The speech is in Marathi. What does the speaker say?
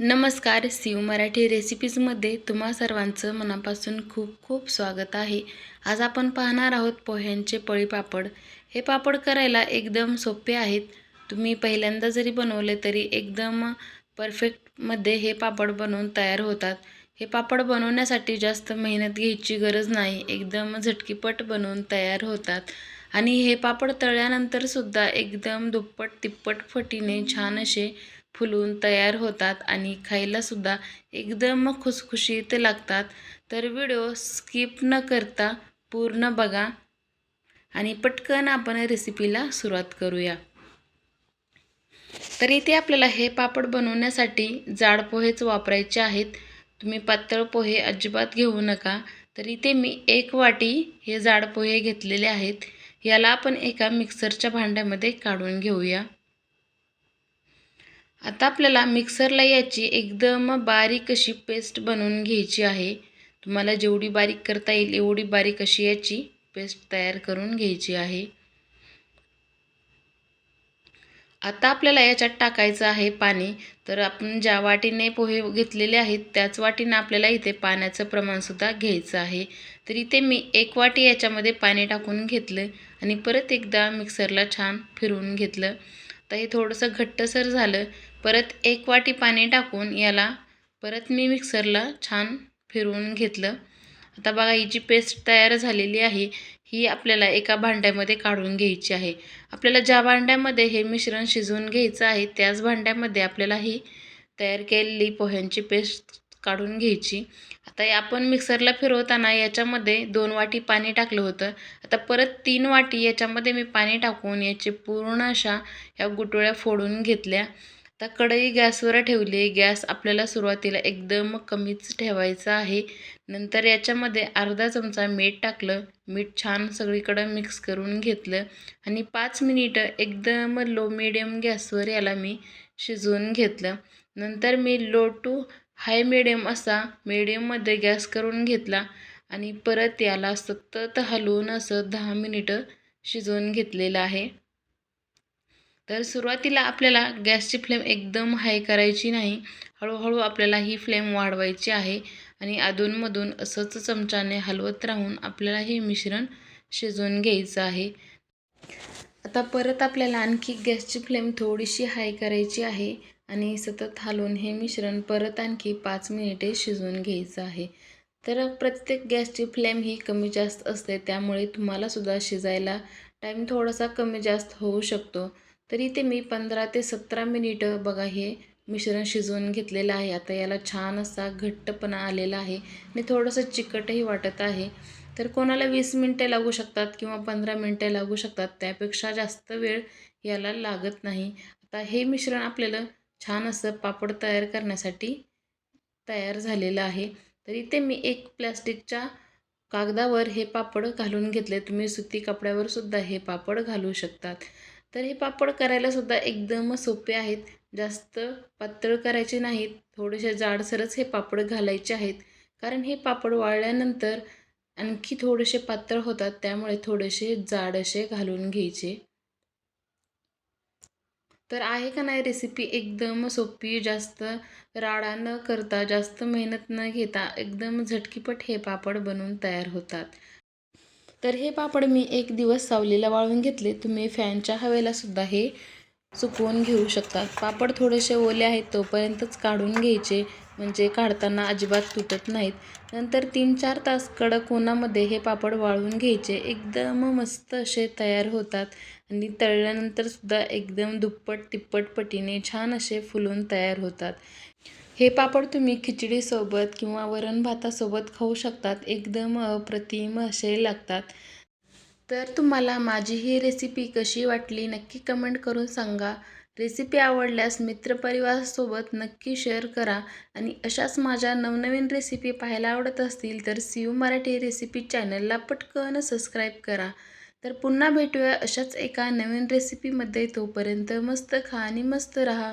नमस्कार शिव मराठी रेसिपीजमध्ये तुम्हा सर्वांचं मनापासून खूप खूप स्वागत आहे. आज आपण पाहणार आहोत पोह्यांचे पळी पापड. हे पापड करायला एकदम सोपे आहेत. तुम्ही पहिल्यांदा जरी बनवले तरी एकदम परफेक्टमध्ये हे पापड बनवून तयार होतात. हे पापड बनवण्यासाठी जास्त मेहनत घ्यायची गरज नाही. एकदम झटकीपट बनवून तयार होतात. आणि हे पापड तळल्यानंतरसुद्धा एकदम दुप्पट तिप्पट फटीने छान असे फुलून तयार होतात आणि खायलासुद्धा एकदम खुसखुशीत लागतात. तर व्हिडिओ स्किप न करता पूर्ण बघा. आणि पटकन आपण रेसिपीला सुरुवात करूया. तर इथे आपल्याला हे पापड बनवण्यासाठी जाड पोहेच वापरायचे आहेत. तुम्ही पातळ पोहे अजिबात घेऊ नका. तर इथे मी एक वाटी हे जाड पोहे घेतलेले आहेत. याला आपण एका मिक्सरच्या भांड्यामध्ये काढून घेऊया. आता आपल्याला मिक्सरला याची एकदम बारीक अशी पेस्ट बनवून घ्यायची आहे. तुम्हाला जेवढी बारीक करता येईल एवढी बारीक अशी याची पेस्ट तयार करून घ्यायची आहे. आता आपल्याला याच्यात टाकायचं आहे पाणी. तर आपण ज्या वाटीने पोहे घेतलेले आहेत त्याच वाटीने आपल्याला इथे पाण्याचं प्रमाणसुद्धा घ्यायचं आहे. तर इथे मी एक वाटी याच्यामध्ये पाणी टाकून घेतलं आणि परत एकदा मिक्सरला छान फिरवून घेतलं. तर हे थोडंसं घट्टसर झालं. परत एक वाटी पाणी टाकून याला परत मी मिक्सरला छान फिरवून घेतलं. आता बघा ही जी पेस्ट तयार झालेली आहे. ही आपल्याला एका भांड्यामध्ये काढून घ्यायची आहे. आपल्याला ज्या भांड्यामध्ये हे मिश्रण शिजवून घ्यायचं आहे त्याच भांड्यामध्ये आपल्याला ही तयार केलेली पोह्यांची पेस्ट काढून घ्यायची. आता आपण मिक्सरला फिरवताना याच्यामध्ये दोन वाटी पाणी टाकलं होतं. आता परत तीन वाटी याच्यामध्ये मी पाणी टाकून याचे पूर्ण अशा ह्या गुटोळ्या फोडून घेतल्या. आता कढई गॅसवर ठेवली गॅस आपल्याला सुरुवातीला एकदम कमीच ठेवायचा आहे. नंतर याच्यामध्ये अर्धा चमचा मीठ टाकलं. मीठ छान सगळीकडं मिक्स करून घेतलं. आणि पाच मिनिटं एकदम लो मिडियम गॅसवर याला मी शिजवून घेतलं. नंतर मी लो टू हाय मिडियम असा मिडियममध्ये गॅस करून घेतला. आणि परत याला सतत हलवून असं दहा मिनिटं शिजवून घेतलेलं आहे. तर सुरुवातीला आपल्याला गॅसची फ्लेम एकदम हाय करायची नाही. हळूहळू आपल्याला ही फ्लेम वाढवायची आहे आणि अधूनमधून असंच चमच्याने हलवत राहून आपल्याला हे मिश्रण शिजवून घ्यायचं आहे. आता परत आपल्याला आणखी गॅसची फ्लेम थोडीशी हाय करायची आहे आणि सतत हलवून हे मिश्रण परत आणखी पाच मिनिटे शिजवून घ्यायचं आहे. तर प्रत्येक गॅसची फ्लेम ही कमी जास्त असते त्यामुळे तुम्हालासुद्धा शिजायला टाईम थोडासा कमी जास्त होऊ शकतो. तरी ते मी पंधरा ते सतरा मिनिटं बघा हे मिश्रण शिजवून घेतलेलं आहे. आता याला छान असा घट्टपणा आलेला आहे. आणि थोडंसं चिकटही वाटत आहे. तर कोणाला वीस मिनटे लागू शकतात किंवा पंधरा मिनटे लागू शकतात त्यापेक्षा जास्त वेळ याला लागत नाही. आता हे मिश्रण आपल्याला छान असं पापड तयार करण्यासाठी तयार झालेलं आहे. तर इथे मी एक प्लॅस्टिकच्या कागदावर हे पापड घालून घेतले. तुम्ही सुती कपड्यावर सुद्धा हे पापड घालू शकतात. तर हे पापड करायलासुद्धा एकदम सोपे आहेत. जास्त पातळ करायचे नाहीत. थोडेसे जाडसरच हे पापड घालायचे आहेत. कारण हे पापड वाळल्यानंतर आणखी थोडेसे पातळ होतात. त्यामुळे थोडेसे जाड असे घालून घ्यायचे. तर आहे का नाही रेसिपी एकदम सोपी जास्त राडा न करता जास्त मेहनत न घेता एकदम झटकीपट हे पापड बनवून तयार होतात. तर हे पापड मी एक दिवस सावलीला वाळून घेतले. तुम्ही फॅनच्या हवेला सुद्धा हे सुकवून घेऊ शकता. पापड थोडेसे ओले आहेत तोपर्यंतच काढून घ्यायचे. म्हणजे काढताना अजिबात तुटत नाहीत. नंतर तीन चार तास कडक उन्हामध्ये हे पापड वाळून घ्यायचे. एकदम मस्त असे तयार होतात. आणि तळल्यानंतरसुद्धा एकदम दुप्पट तिप्पट पटीने छान असे फुलून तयार होतात. हे पापड तुम्ही खिचडीसोबत किंवा वरण भातासोबत खाऊ शकतात. एकदम अप्रतिम असे लागतात. तर तुम्हाला माझी ही रेसिपी कशी वाटली नक्की कमेंट करून सांगा. रेसिपी आवडल्यास मित्रपरिवारासोबत नक्की शेअर करा. आणि अशाच माझ्या नवनवीन रेसिपी पाहायला आवडत असतील तर सीयू मराठी रेसिपी चॅनलला पटकन सबस्क्राईब करा. तर पुन्हा भेटूया अशाच एका नवीन रेसिपीमध्ये तोपर्यंत मस्त खा आणि मस्त राहा.